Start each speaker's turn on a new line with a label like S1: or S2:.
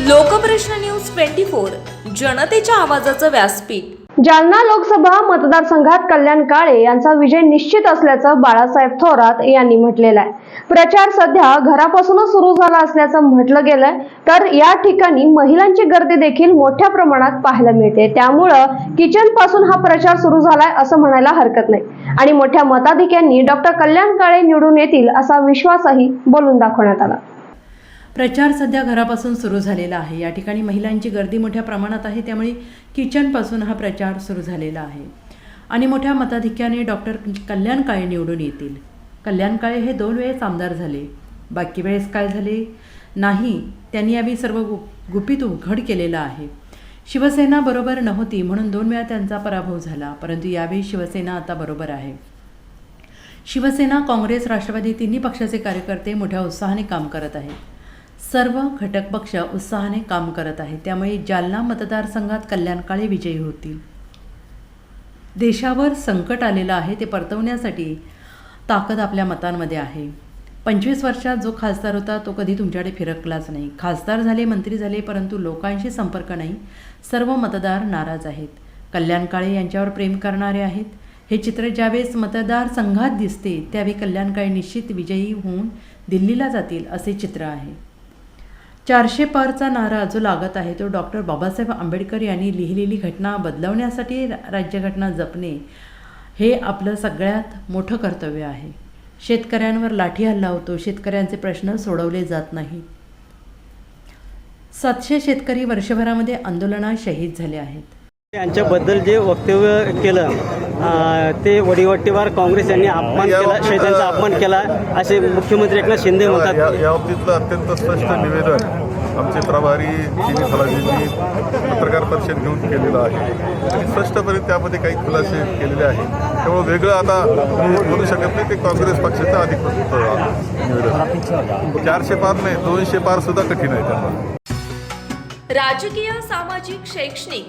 S1: Lokprashna news twenty four जनतेच्या आवाजाचं व्यासपीठ.
S2: जालना लोकसभा मतदारसंघात कल्याण काळे यांचा विजय निश्चित असल्याचं बाळासाहेब थोरात यांनी म्हटलेलं आहे. प्रचार सध्या घरापासूनच सुरू झाला असल्याचं म्हटलं गेलंय तर या ठिकाणी महिलांची गर्दी देखील मोठ्या प्रमाणात पाहायला मिळते. त्यामुळं किचनपासून हा प्रचार सुरू झालाय असं म्हणायला हरकत नाही. आणि मोठ्या मताधिक्यांनी डॉक्टर कल्याण काळे निवडून येतील असा विश्वासही बोलून दाखवण्यात आला.
S3: प्रचार सध्या घरापासून सुरू झालेला आहे. या ठिकाणी महिलांची गर्दी मोठ्या प्रमाणात आहे त्यामुळे किचनपासून हा प्रचार सुरू झालेला आहे. आणि मोठ्या मताधिक्याने डॉक्टर कल्याण काळे निवडून येतील. कल्याण काळे हे दोन वेळेस आमदार झाले. बाकी वेळेस काय झाले? नाही त्यांनी यावेळी सर्व गु गुपित उघड केलेलं आहे. शिवसेना बरोबर नव्हती म्हणून दोन वेळा त्यांचा पराभव झाला परंतु यावेळी शिवसेना आता बरोबर आहे. शिवसेना काँग्रेस राष्ट्रवादी तिन्ही पक्षाचे कार्यकर्ते मोठ्या उत्साहाने काम करत आहेत. सर्व घटक पक्ष उत्साहाने काम करत आहेत. त्यामुळे जालना मतदारसंघात कल्याणकाळे विजयी होतील. देशावर संकट आलेलं आहे ते परतवण्यासाठी ताकद आपल्या मतांमध्ये आहे. पंचवीस वर्षात जो खासदार होता तो कधी तुमच्याकडे फिरकलाच नाही. खासदार झाले मंत्री झाले परंतु लोकांशी संपर्क नाही. सर्व मतदार नाराज आहेत. कल्याण काळे यांच्यावर प्रेम करणारे आहेत. हे चित्र ज्यावेळेस मतदारसंघात दिसते त्यावेळी कल्याण काळे निश्चित विजयी होऊन दिल्लीला जातील असे चित्र आहे. चारशे पारचा नारा जो लागत आहे. तो डॉक्टर बाबासाहेब आंबेडकर यांनी लिहिलेली घटना बदलवण्यासाठी राज्यघटना जपणे हे आपलं सगळ्यात मोठं कर्तव्य आहे. शेतकऱ्यांवर लाठी हल्ला होतो. शेतकऱ्यांचे प्रश्न सोडवले जात नाही. सातशे शेतकरी वर्षभरामध्ये आंदोलनात शहीद झाले आहेत.
S4: यांच्याबद्दल जे वक्तव्य केलं ते वडीवट्टीवार काँग्रेस यांनी अपमान केला शेजांचा अपमान केला असे मुख्यमंत्री एकनाथ शिंदे म्हणतात.
S5: या बाबतीतलं अत्यंत स्पष्ट निवेदन आमचे प्रभारी चिनी फलाजींनी पत्रकार परिषद घेऊन केलेलं आहे. आणि स्पष्टपणे त्यामध्ये काही खुलासे केलेले आहेत. त्यामुळे वेगळं आता बोलू शकत नाही ते काँग्रेस पक्षाचं अधिकृत अं, निवेदन. चारशे पार नाही दोनशे पार सुद्धा कठीण आहे त्यामुळे
S1: राजकीय सामाजिक शैक्षणिक